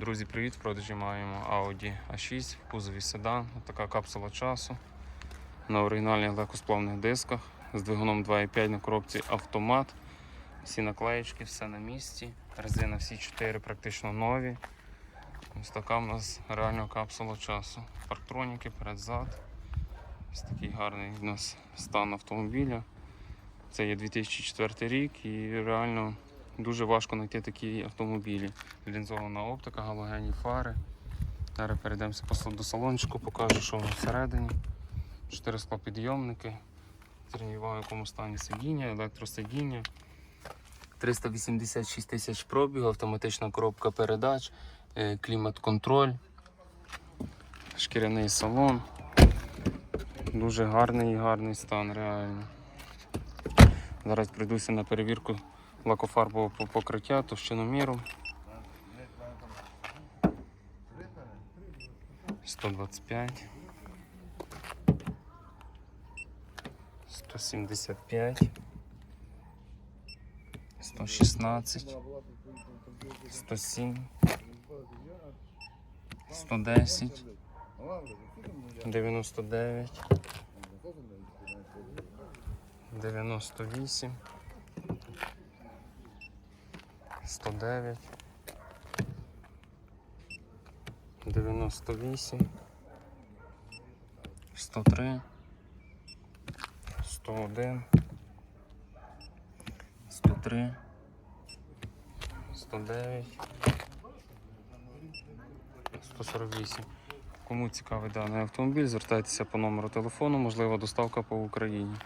Друзі, привіт! В продажі маємо Audi A6 в кузові седан. Така капсула часу на оригінальних легкосплавних дисках з двигуном 2.5 на коробці автомат. Всі наклеєчки, все на місці. Резина всі 4 практично нові. Ось така в нас реально капсула часу. Парктроніки, перед-зад. Ось такий гарний у нас стан автомобіля. Це є 2004 рік і реально дуже важко знайти такі автомобілі. Лінзована оптика, галогенні фари. Зараз перейдемося до салончику, покажу, що всередині. Чотири склопідйомники. Зверніть в якому стані сидіння, електросидіння. 386 тисяч пробігу, автоматична коробка передач, е, клімат-контроль, шкіряний салон. Дуже гарний і гарний стан, реально. Зараз прийдуся на перевірку лакофарбового по- покриття товщиноміром. 125. 175. 116. 107. 110. 99. 98. 109. 98. 103. 101. 103. 109. 148. Кому цікавий даний автомобіль, звертайтеся по номеру телефону, можлива доставка по Україні.